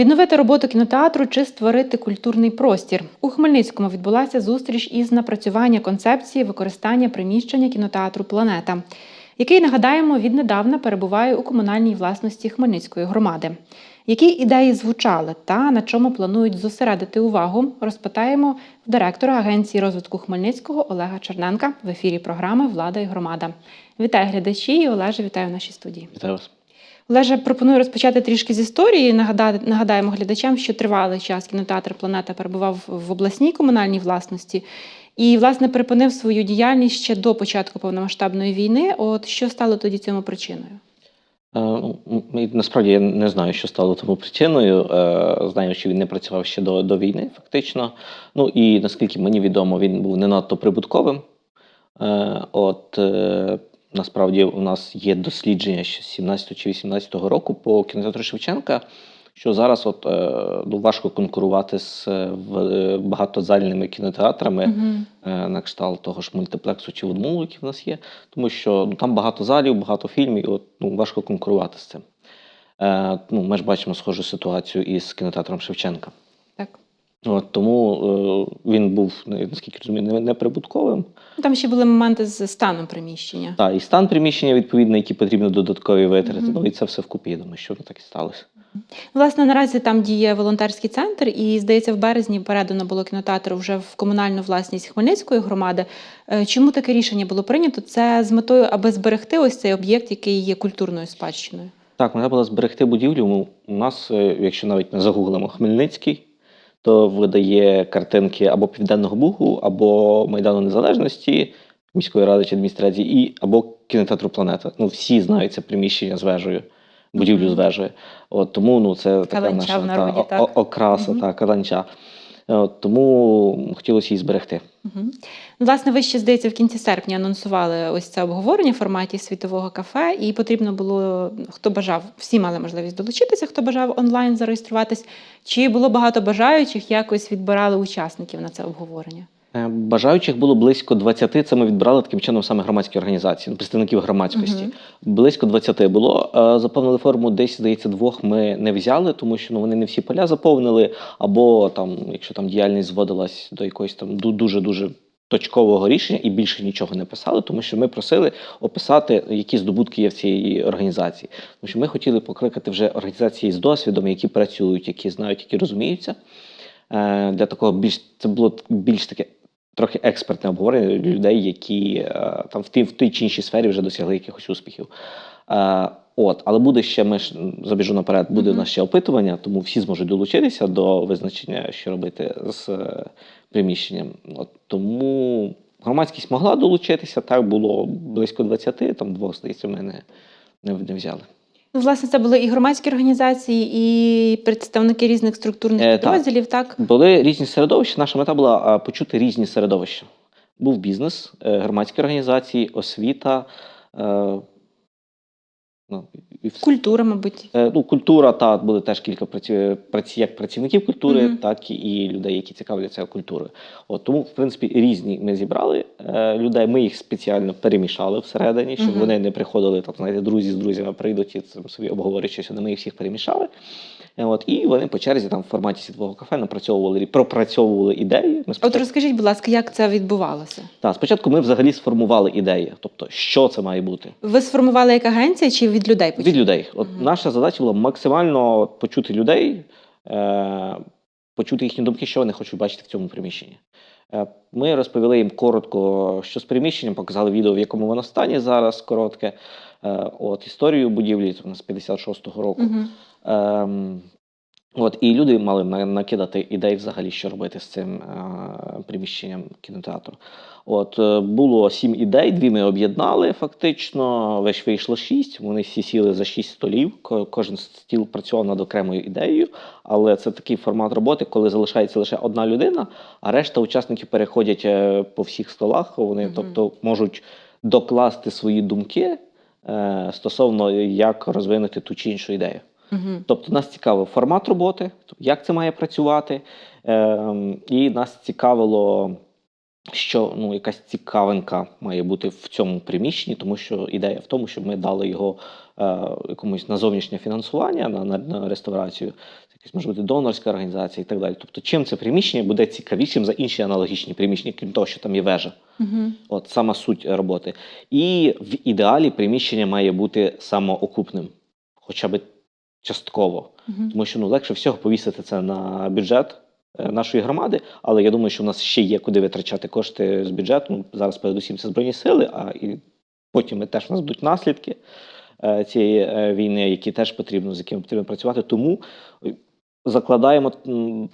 Відновити роботу кінотеатру чи створити культурний простір. У Хмельницькому відбулася зустріч із напрацювання концепції використання приміщення кінотеатру Планета, який, нагадаємо, віднедавна перебуває у комунальній власності Хмельницької громади. Які ідеї звучали та на чому планують зосередити увагу, розпитаємо в директора Агенції розвитку Хмельницького Олега Черненка в ефірі програми Влада і громада. Вітаю глядачі і Олеже, вітаю в нашій студії. Вітаю вас. Олеже, пропоную розпочати трішки з історії. Нагадати, нагадаємо глядачам, що тривалий час кінотеатр Планета перебував в обласній комунальній власності і, власне, припинив свою діяльність ще до початку повномасштабної війни. От що стало тоді цьому причиною? Е, Насправді я не знаю, що стало тому причиною. Е, Знаю, що він не працював ще до, до війни, фактично. Ну і наскільки мені відомо, він був не надто прибутковим. Е, От насправді у нас є дослідження ще з 17 чи 18 року по кінотеатру Шевченка, що зараз от, е, ну, важко конкурувати з е, е, багатозальними кінотеатрами. Е, на кшталт того ж мультиплексу чи Удмулу, який в нас є, тому що ну, там багато залів, багато фільмів, і от, ну, важко конкурувати з цим. Е, ну, ми ж бачимо схожу ситуацію із кінотеатром Шевченка. Так. От, тому е, він був, наскільки розумію, не- неприбутковим. Ну, Там ще були моменти з станом приміщення. Та, і стан приміщення, відповідно, які потрібно додаткові витрати. Ну і це все вкупі, я думаю, що так і сталося. Власне, наразі там діє волонтерський центр, і здається, в березні передано було кінотеатру вже в комунальну власність Хмельницької громади. Е, Чому таке рішення було прийнято? Це з метою, аби зберегти ось цей об'єкт, який є культурною спадщиною. Так, треба було зберегти будівлю. Ну, У нас, е, якщо навіть не загуглимо Хмельницький, то видає картинки або Південного Бугу, або Майдану Незалежності, міської ради чи адміністрації, і або кінотеатру Планета. Ну, всі знають це приміщення з вежею, будівлю з вежею. От, тому ну, це така Каланча наша та, окраса, та, каланча. От, тому хотілося її зберегти. Угу. Власне, ви ще здається в кінці серпня анонсували ось це обговорення в форматі світового кафе, і потрібно було, хто бажав, всі мали можливість долучитися, хто бажав онлайн зареєструватись. Чи було багато бажаючих, якось відбирали учасників на це обговорення? Е, Бажаючих було близько 20, це ми відбирали таким чином саме громадські організації, ну, представників громадськості. Мгм. Близько 20 було. Е, Заповнили форму, десь, здається, двох ми не взяли, тому що ну, вони не всі поля заповнили, або там, якщо там діяльність зводилась до якогось там дуже-дуже точкового рішення і більше нічого не писали, тому що ми просили описати, які здобутки є в цій організації. Тому що ми хотіли покликати вже організації з досвідом, які працюють, які знають, які розуміються. Е, Для такого більш це було більш таке трохи експертне обговорення людей, які е, там в тій, в тій чи іншій сфері вже досягли якихось успіхів. Е, От, але буде ще ми ж забіжу наперед, буде Мгм. у нас ще опитування, тому всі зможуть долучитися до визначення, що робити з е, приміщенням. От, тому громадськість могла долучитися, так було близько 20, там двох, здається, ми не, не, не взяли. Ну, власне, це були і громадські організації, і представники різних структурних Е, так. підрозділів, так? Були різні середовища. Наша мета була е, почути різні середовища. Був бізнес, е, громадські організації, освіта. Ну, і все. Культура, мабуть. Е, Ну, культура, та були теж кілька праці, праці, як працівників культури, Мгм. так і людей, які цікавляться культурою. От тому, в принципі, різні ми зібрали е, людей. Ми їх спеціально перемішали всередині, щоб Мгм. вони не приходили там, знаєте, друзі з друзями прийдуть і собі обговорюють щось. Ми їх всіх перемішали. От, і вони по черзі там в форматі світового кафе напрацьовували пропрацьовували ідеї. Ми От розкажіть, будь ласка, як це відбувалося? Так, спочатку ми взагалі сформували ідеї, тобто що це має бути. Ви сформували як агенція чи від людей почали? Від людей. От угу. наша задача була максимально почути людей, е, почути їхні думки, що вони хочуть бачити в цьому приміщенні. Е, ми розповіли їм коротко, що з приміщенням, показали відео, в якому воно стані зараз, коротке. Е, от історію будівлі, у нас 56-го року. Мгм. От, і люди мали на- накидати ідей взагалі, що робити з цим е, приміщенням кінотеатру. От, е, було сім ідей, дві ми об'єднали фактично. Весь вийшло шість. Вони всі сіли за шість столів. Кожен стіл працював над окремою ідеєю. Але це такий формат роботи, коли залишається лише одна людина, а решта учасників переходять е, по всіх столах. Вони, Мгм. тобто, можуть докласти свої думки е, стосовно як розвинути ту чи іншу ідею. Мгм. Тобто нас цікавив формат роботи, тобто як це має працювати, ем, і нас цікавило, що ну, якась цікавинка має бути в цьому приміщенні, тому що ідея в тому, щоб ми дали його е, якомусь на зовнішнє фінансування, на, на, на реставрацію, це якась може бути донорська організація і так далі. Тобто, чим це приміщення буде цікавішим за інші аналогічні приміщення, крім того, що там є вежа. Угу. От сама суть роботи. І в ідеалі приміщення має бути самоокупним, хоча б частково. Угу. Тому що ну, легше всього повісити це на бюджет е, нашої громади, але я думаю, що в нас ще є куди витрачати кошти з бюджету. Ну, зараз передусім це Збройні сили, а і потім теж у нас будуть наслідки е, цієї е, війни, які теж потрібно, з якими потрібно працювати. Тому закладаємо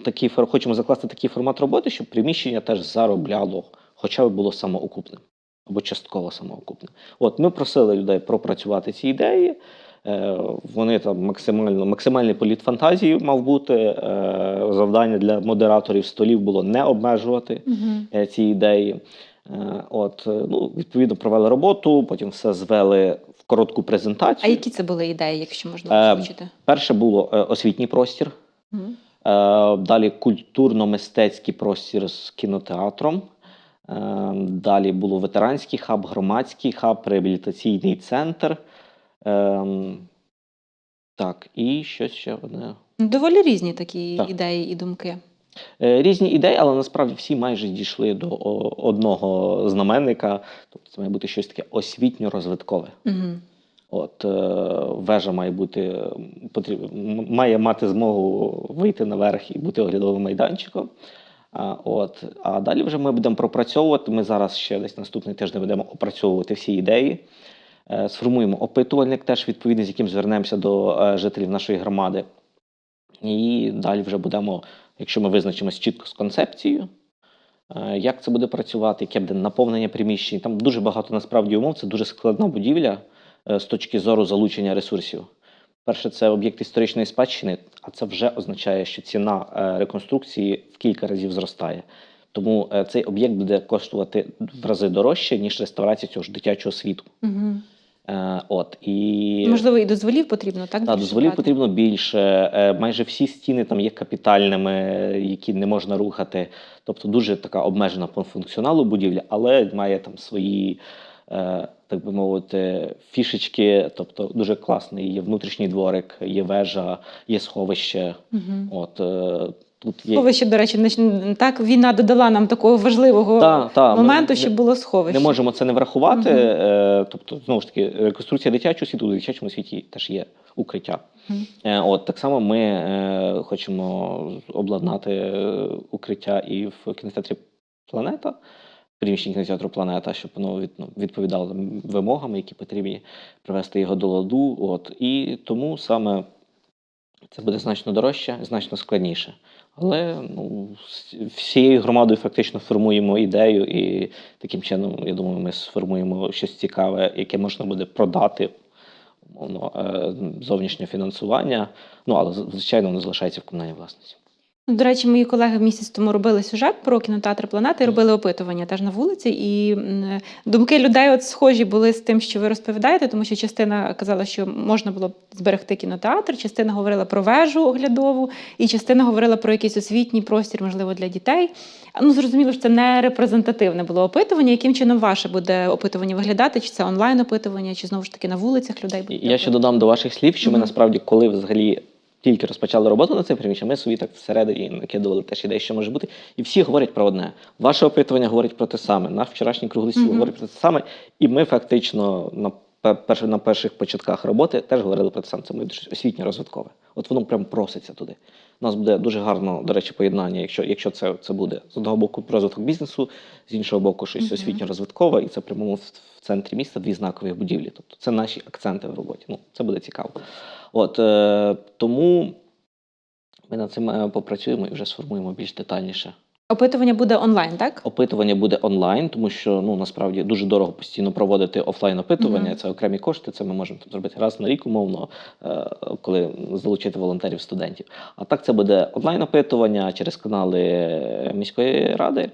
такий хочемо закласти такий формат роботи, щоб приміщення теж заробляло, хоча б було самоокупним або частково самоокупним. От ми просили людей пропрацювати ці ідеї. Е, Вони там максимально максимальний політ фантазії мав бути. Е, Завдання для модераторів столів було не обмежувати Угу. ці ідеї. От, ну, відповідно, провели роботу, потім все звели в коротку презентацію. А які це були ідеї, якщо можна озвучити? Перше було освітній простір. Е, Далі культурно-мистецький простір з кінотеатром. Далі було ветеранський хаб, громадський хаб, реабілітаційний центр. Ем, Так, і щось ще одне. Доволі різні такі Так. ідеї і думки. Е, Різні ідеї, але насправді всі майже дійшли до одного знаменника. Тобто це має бути щось таке освітньо-розвиткове. Угу. От е, вежа має бути потріб, має мати змогу вийти наверх і бути оглядовим майданчиком. А, от, а далі вже ми будемо пропрацьовувати. Ми зараз ще десь наступний тиждень будемо опрацьовувати всі ідеї. Е, сформуємо опитувальник, теж відповідний, з яким звернемося до е, жителів нашої громади. І далі вже будемо, якщо ми визначимось чітко з концепцією, е, як це буде працювати, яке буде наповнення приміщень. Там дуже багато насправді умов, це дуже складна будівля з точки зору залучення ресурсів. Перше, це об'єкт історичної спадщини, а це вже означає, що ціна реконструкції в кілька разів зростає. Тому цей об'єкт буде коштувати в рази дорожче, ніж реставрація цього ж дитячого світу. Угу. Е, От і Можливо, і дозволів потрібно, так? та, дозволів брати? потрібно більше. Е, Майже всі стіни там є капітальними, які не можна рухати. Тобто дуже така обмежена по функціоналу будівля, але має там свої, е, так би мовити, фішечки. Тобто дуже класний. Є внутрішній дворик, є вежа, є сховище. Мгм. От тут є Сховище, до речі, так війна додала нам такого важливого Та, та, моменту, не- щоб було сховище. Не можемо це не врахувати. Е, тобто, знову ж таки, реконструкція дитячого світу, у дитячому світі теж є укриття. Е, От так само ми е, хочемо обладнати укриття і в кінотеатрі Планета, приміщенні кінотеатру Планета, щоб воно ну, відповідало вимогам, які потрібні привести його до ладу. От і тому саме це буде значно дорожче, значно складніше. Але ну, всією громадою фактично формуємо ідею, і таким чином, я думаю, ми сформуємо щось цікаве, яке можна буде продати умовно, е, зовнішнє фінансування. Ну, але звичайно, воно залишається в комунальній власності. До речі, мої колеги місяць тому робили сюжет про кінотеатр Планета і робили опитування теж на вулиці. І думки людей от схожі були з тим, що ви розповідаєте, тому що частина казала, що можна було б зберегти кінотеатр, частина говорила про вежу оглядову, і частина говорила про якийсь освітній простір, можливо, для дітей. Ну, зрозуміло, що це не репрезентативне було опитування. Яким чином ваше буде опитування виглядати? Чи це онлайн опитування, чи знову ж таки на вулицях людей буде? Я ще додам до ваших слів, що ми насправді, коли взагалі тільки розпочали роботу над цим приміщенням, ми собі так всередині накидували теж ідеї, що може бути. І всі говорять про одне. Ваше опитування говорить про те саме. Наш вчорашній круглий стіл Мгм. говорить про те саме. І ми фактично на на перших початках роботи теж говорили про те саме. Це ми освітньо розвиткове. От воно прям проситься туди. У нас буде дуже гарно, до речі, поєднання, якщо, якщо це, це буде з одного боку розвиток бізнесу, з іншого боку, щось освітньо розвиткове, і це прямо в, в центрі міста дві знакові будівлі. Тобто це наші акценти в роботі. Ну, це буде цікаво. От е, тому ми над цим е, попрацюємо і вже сформуємо більш детальніше. Опитування буде онлайн, так? Опитування буде онлайн, тому що ну насправді дуже дорого постійно проводити офлайн опитування. Мгм. Це окремі кошти. Це ми можемо там зробити раз на рік, умовно, е, коли залучити волонтерів студентів. А так це буде онлайн опитування через канали міської ради.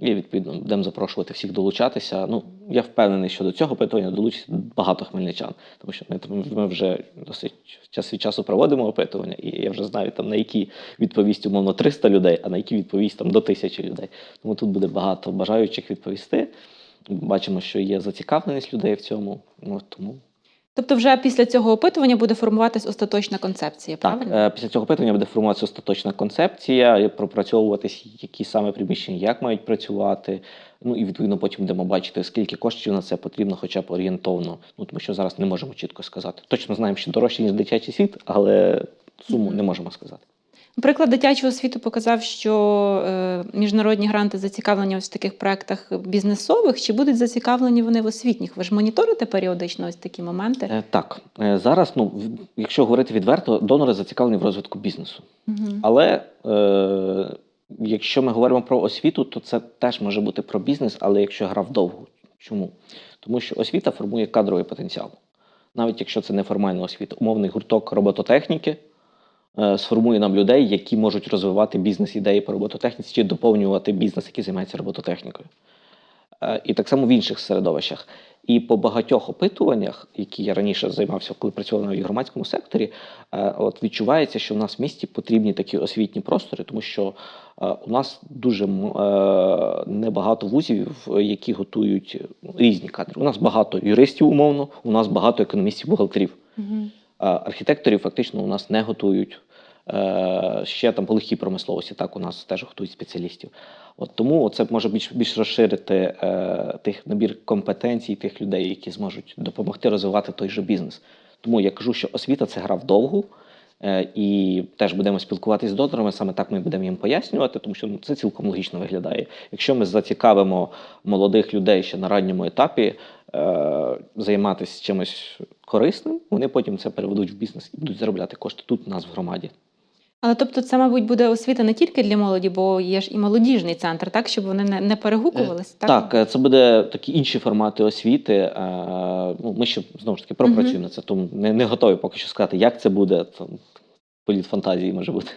І відповідно будемо запрошувати всіх долучатися. Ну я впевнений, що до цього опитування долучиться багато хмельничан, тому що ми, ми вже досить час від часу проводимо опитування, і я вже знаю там на які відповість умовно 300 людей, а на які відповість там до тисячі людей. Тому тут буде багато бажаючих відповісти. Бачимо, що є зацікавленість людей в цьому. Ну тому Тобто, вже після цього опитування буде формуватись остаточна концепція, правильно? Так, після цього опитування буде формуватися остаточна концепція, пропрацьовуватись, які саме приміщення як мають працювати. Ну і відповідно потім будемо бачити, скільки коштів на це потрібно, хоча б орієнтовно. Ну тому що зараз не можемо чітко сказати. Точно знаємо, що дорожче ніж дитячий світ, але суму не можемо сказати. Приклад дитячого світу показав, що е, міжнародні гранти зацікавлені ось в таких проектах бізнесових, чи будуть зацікавлені вони в освітніх? Ви ж моніторите періодично ось такі моменти? Е, так, е, зараз, ну якщо говорити відверто, донори зацікавлені в розвитку бізнесу. Мгм. Але е, якщо ми говоримо про освіту, то це теж може бути про бізнес, але якщо гра вдовгу. Чому? Тому що освіта формує кадровий потенціал. Навіть якщо це не формальна освіта, умовний гурток робототехніки сформує нам людей, які можуть розвивати бізнес-ідеї по робототехніці чи доповнювати бізнес, який займається робототехнікою. Е, І так само в інших середовищах. І по багатьох опитуваннях, які я раніше займався, коли працював в громадському секторі, е, от відчувається, що в нас в місті потрібні такі освітні простори, тому що е, у нас дуже е, небагато вузів, які готують ну, різні кадри. У нас багато юристів, умовно, у нас багато економістів, бухгалтерів. А Архітекторів фактично у нас не готують. Е, Ще там по легкій промисловості, так у нас теж готують спеціалістів. От тому це може більш, більш розширити е, тих набір компетенцій тих людей, які зможуть допомогти розвивати той же бізнес. Тому я кажу, що освіта це гра вдовгу, е, і теж будемо спілкуватися з донорами. Саме так ми будемо їм пояснювати, тому що ну, це цілком логічно виглядає. Якщо ми зацікавимо молодих людей ще на ранньому етапі е, займатися чимось корисним, вони потім це переведуть в бізнес і будуть заробляти кошти тут у нас в громаді. Але тобто, це, мабуть, буде освіта не тільки для молоді, бо є ж і молодіжний центр, так щоб вони не, не перегукувалися. Так, Так, е, це буде такі інші формати освіти. е, Ну, ми ще знову ж таки пропрацюємо на це, тому не, не готові поки що сказати, як це буде. Там політ фантазії може бути.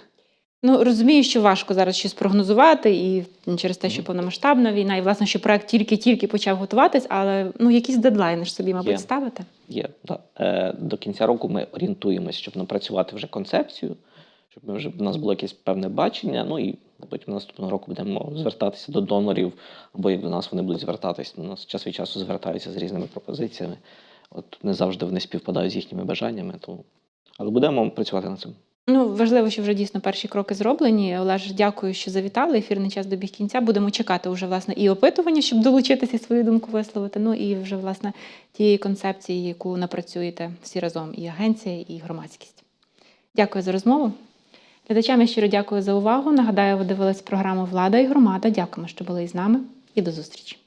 Ну розумію, що важко зараз щось прогнозувати, і через те, що повномасштабна війна, і власне, що проект тільки-тільки почав готуватись, але ну якісь дедлайни ж собі, мабуть, Є. ставите. Є да. е, до кінця року. Ми орієнтуємось, щоб напрацювати вже концепцію, щоб ми вже в нас було якесь певне бачення. Ну і потім наступного року будемо звертатися до донорів, або як до нас вони будуть звертатись. До нас час від часу звертаються з різними пропозиціями. От не завжди вони співпадають з їхніми бажаннями. Тому... Але будемо працювати над цим. Ну важливо, що вже дійсно перші кроки зроблені. Олеж, дякую, що завітали. Ефірний час добіг кінця. Будемо чекати вже власне і опитування, щоб долучитися свою думку висловити. Ну і вже власне тієї концепції, яку напрацюєте всі разом, і агенція, і громадськість. Дякую за розмову. Глядачам я щиро дякую за увагу. Нагадаю, ви дивились програму Влада і громада. Дякуємо, що були із нами, і до зустрічі.